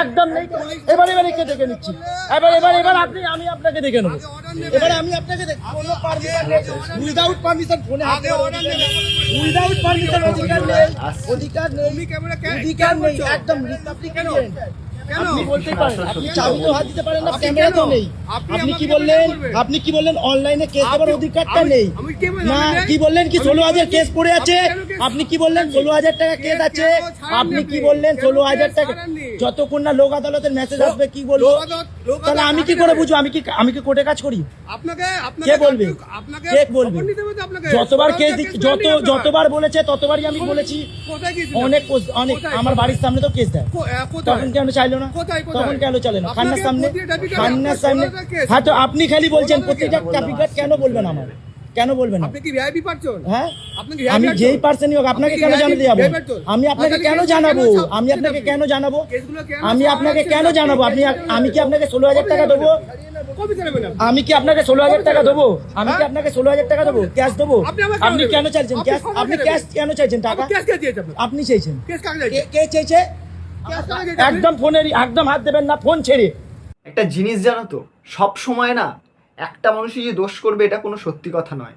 একদম নেই। এবার এবার একে দেখে নিচ্ছি? এবার এবার এবার আপনি আমি আপনাকে দেখে নেব। এবারে আমি আপনাকে কোনো পারমিশন উইদাউট পারমিশন ফোনে হাতে উইদাউট পারমিশন অধিকার নেই। অধিকার নেই। অধিকার নেই। একদম আপনি কেন আপনি বলতে পারেন আপনি চাবি তো হাত দিতে পারেন না ক্যামেরা তো নেই। আপনি কি বললেন? আপনি কি বললেন অনলাইনে কেস দেওয়ার অধিকারটা নেই? না কি বললেন কি ষোলো হাজার কেস পড়ে আছে? আপনি কি বললেন ষোলো হাজার টাকা কেস আছে? আপনি কি বললেন ষোলো হাজার টাকা যতক্ষণ না লোক আদালতের মেসেজ আসবে কি বলব? তাহলে আমি কি করে বুঝব? আমি কি আমি কি কোর্টে কাজ করি? আপনাকে কে বলবে? কে বলবে? যতবার কেস যত যতবার বলেছে ততবারই আমি বলেছি অনেক অনেক আমার বাড়ির সামনে তো কেস দেয়। কো-? তখন কেন চাইলো না? কোথায়, কোথায়? তখন কেন চলে না? খান্নার সামনে প্রতি traffic guard খান্নার সামনে হ্যাঁ তো আপনি খালি বলছেন প্রত্যেকটা ট্রাফিক গার্ড কেন বলবেন আমার কেন বলবেন আপনি কি ভিআইপি পারছেন হ্যাঁ? আমি যেই? পার্সনই হোক আপনাকে কেন জানাতে যাব? আমি আপনাকে কেন জানাব? আমি আপনাকে কেন জানাব? আমি আপনাকে কেন জানাব? আপনি আমি কি আপনাকে ষোলো হাজার টাকা দেবো? আমি কি আপনাকে ষোলো হাজার টাকা দেবো? আমি কি আপনাকে ষোলো হাজার টাকা দেবো? ক্যাশ দেবো? আপনি কেন চাইছেন? আপনি ক্যাশ আপনি ক্যাশ কেন চাইছেন? টাকা? আপনি চাইছেন? কে চেয়েছে একদম ফোনের একদম হাত দেবেন না, ফোন ছেড়ে। একটা জিনিস জানো তো, সব সময় না একটা মানুষই যে দোষ করবে এটা কোনো সত্যি কথা নয়।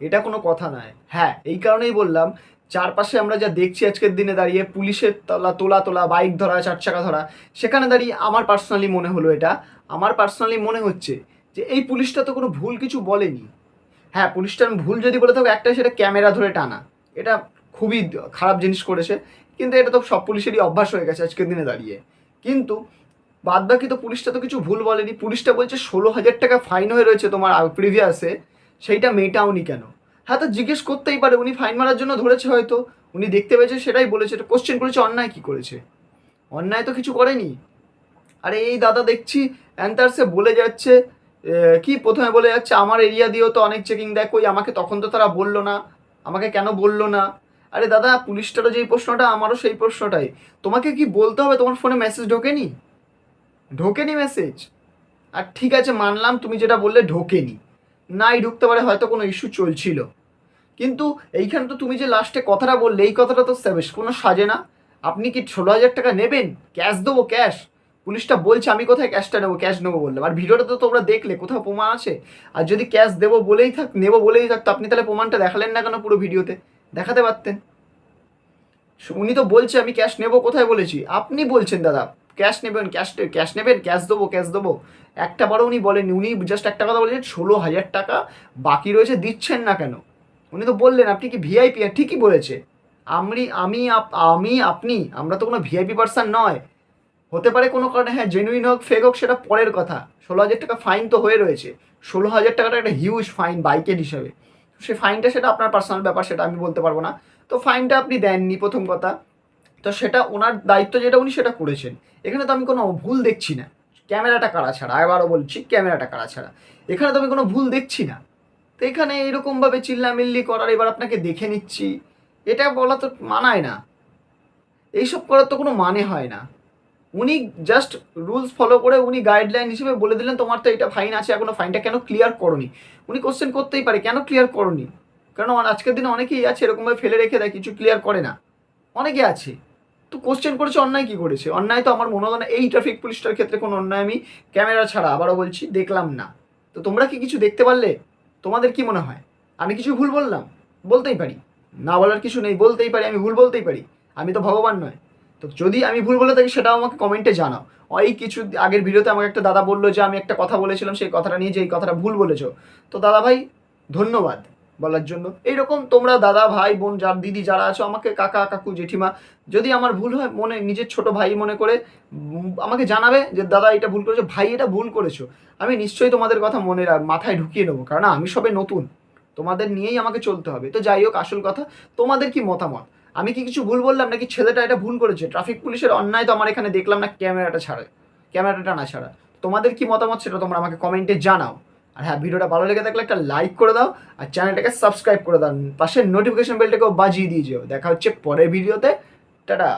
এটা কোনো কথা নয়। হ্যাঁ এই কারণেই বললাম, চারপাশে আমরা যা দেখছি আজকের দিনে দাঁড়িয়ে পুলিশের তলা, তোলা তোলা, বাইক ধরা, চার চাকা ধরা, সেখানে দাঁড়িয়ে আমার পার্সোনালি মনে হলো এটা। আমার পার্সোনালি মনে হচ্ছে যে এই পুলিশটা তো কোনো ভুল কিছু বলেনি। হ্যাঁ পুলিশটা ভুল যদি বলে থাকো একটা সেটা ক্যামেরা ধরে টানা। এটা খুবই খারাপ জিনিস করেছে, কিন্তু এটা তো সব পুলিশেরই অভ্যাস হয়ে গেছে আজকের দিনে দাঁড়িয়ে। কিন্তু বাদ বাকি তো পুলিশটা তো কিছু ভুল বলেনি। পুলিশটা বলছে ষোলো হাজার টাকা ফাইন হয়ে রয়েছে তোমার প্রিভিয়াসে সেইটা মেটাওনি কেন? হ্যাঁ তো জিজ্ঞেস করতেই পারে, উনি ফাইন মারার জন্য ধরেছে হয়তো। উনি দেখতে পেয়েছে, সেটাই বলেছে, এটা কোশ্চেন করেছে, অন্যায় কি করেছে? অন্যায় তো কিছু করেনি। আরে এই দাদা দেখছি অ্যান্সারসে বলে যাচ্ছে কি প্রথমে বলে যাচ্ছে, আমার এরিয়া দিয়েও তো অনেক চেকিং দেয় কই আমাকে তখন তো তারা বলল না, আমাকে কেন বলল না? আরে দাদা, পুলিশটারও যেই প্রশ্নটা, আমারও সেই প্রশ্নটাই। তোমাকে কি বলতে হবে? তোমার ফোনে মেসেজ ঢোকেনি? ঢোকেনি মেসেজ আর ঠিক আছে, মানলাম তুমি যেটা বললে, ঢোকেনি। নাই ঢুকতে পারে হয়তো কোনো ইস্যু চলছিল। কিন্তু এইখানে তো তুমি যে লাস্টে কথাটা বললে, এই কথাটা তো কোনো সাজে না। আপনি কি ষোলো হাজার টাকা নেবেন? ক্যাশ দেবো ক্যাশ পুলিশটা বলছে, আমি কোথায় ক্যাশটা নেব ক্যাশ নেব বললাম আর ভিডিওটা তো তোমরা দেখলে, কোথাও প্রমাণ আছে? আর যদি ক্যাশ দেবো বলেই থাক, নেব বলেই থাকতো আপনি তাহলে প্রমাণটা দেখালেন না কেন পুরো ভিডিওতে? দেখাতে পারতেন। উনি তো বলছে, আমি ক্যাশ নেব কোথায়? বলেছি। আপনি বলছেন, দাদা ক্যাশ নেবেন ক্যাশ ক্যাশ নেবেন ক্যাশ দেবো ক্যাশ দেবো। একটা বারও উনি বলেননি। উনি জাস্ট একটা কথা বলেছেন, ষোলো হাজার টাকা বাকি রয়েছে, দিচ্ছেন না কেন? উনি তো বললেন, আপনি কি ভিআইপি ঠিকই বলেছে। আমি আমি আমি, আপনি, আমরা তো কোনো ভিআইপি পার্সন নয়। হতে পারে কোনো কারণে হ্যাঁ জেনুইন হোক ফেক হোক, সেটা পরের কথা। ষোলো হাজার টাকা ফাইন তো হয়ে রয়েছে। ষোলো হাজার টাকাটা একটা হিউজ ফাইন বাইকের হিসাবে। সে ফাইনটা সেটা আপনার পার্সোনাল ব্যাপার, সেটা আমি বলতে পারব না। তো ফাইনটা আপনি দেননি প্রথম কথা। তো সেটা ওনার দায়িত্ব যেটা উনি সেটা করেছেন। এখানে তো আমি কোনো ভুল দেখছি না। ক্যামেরাটা কারা ছাড়া? আবারও বলছি, ক্যামেরাটা কারা ছাড়া? এখানে তো আমি কোনো ভুল দেখছি না। তো এখানে এরকমভাবে চিল্লামিল্লি করার, এবার আপনাকে দেখে নিচ্ছি। এটা বলা তো মানায় না। এইসব করার তো কোনো মানে হয় না। উনি জাস্ট রুলস ফলো করে উনি গাইডলাইন হিসেবে বলে দিলেন, তোমার তো এটা ফাইন আছে, এখনও ফাইনটা কেন ক্লিয়ার করনি? উনি কোশ্চেন করতেই পারে, কেন ক্লিয়ার করনি? কারণ আজকের দিনে অনেকেই আছে এরকমভাবে ফেলে রেখে দেয়, কিছু ক্লিয়ার করে না। অনেকে আছে। তো কোশ্চেন করেছে, অন্যায় কি করেছে? অন্যায় তো আমার মনে হয় না, এই ট্রাফিক পুলিশটার ক্ষেত্রে কোনো অন্যায় আমি ক্যামেরা ছাড়া আবারও বলছি, দেখলাম না। তো তোমরা কি কিছু দেখতে পারলে? তোমাদের কি মনে হয়? আমি কিছু ভুল বললাম? বলতেই পারি। না বলার কিছু নেই, বলতেই পারি, আমি ভুল বলতেই পারি। আমি তো ভগবান নয়। তো যদি আমি ভুল বলে থাকি, সেটাও আমাকে কমেন্টে জানাও। ওই কিছু আগের ভিডিওতে আমাকে একটা দাদা বলল যে, আমি একটা কথা বলেছিলাম, সেই কথাটা নিয়ে যে এই কথাটা ভুল বলেছ। তো দাদা ভাই, ধন্যবাদ বলার জন্য। এইরকম তোমরা দাদা, ভাই, বোন, যার দিদি, যারা আছো, আমাকে কাকা, কাকু, জেঠিমা, যদি আমার ভুল হয়, মনে, নিজের ছোট ভাই মনে করে আমাকে জানাবে যে, দাদা, এটা ভুল করেছ, ভাই, এটা ভুল করেছ। আমি নিশ্চয়ই তোমাদের কথা মনে মাথায় ঢুকিয়ে নেব, কারণ আমি সবে নতুন। তোমাদের নিয়েই আমাকে চলতে হবে। তো যাই হোক, আসল কথা, তোমাদের কি মতামত? আমি কি কিছু ভুল বললাম নাকি ছেলেটা এটা ভুল করেছে? ট্রাফিক পুলিশের অন্যায় তো আমার এখানে দেখলাম না, ক্যামেরাটা ছাড়া ক্যামেরাটা না ছাড়া। তোমাদের কি মতামত সেটা তোমরা আমাকে কমেন্টে জানাও। আর হ্যাঁ ভিডিওটা ভালো লেগে থাকলে একটা লাইক করে দাও, আর চ্যানেলটাকে সাবস্ক্রাইব করে দাও। পাশের নোটিফিকেশন বেলটাকেও বাজিয়ে দিয়ে যেও। দেখা হচ্ছে পরের ভিডিওতে টাটা!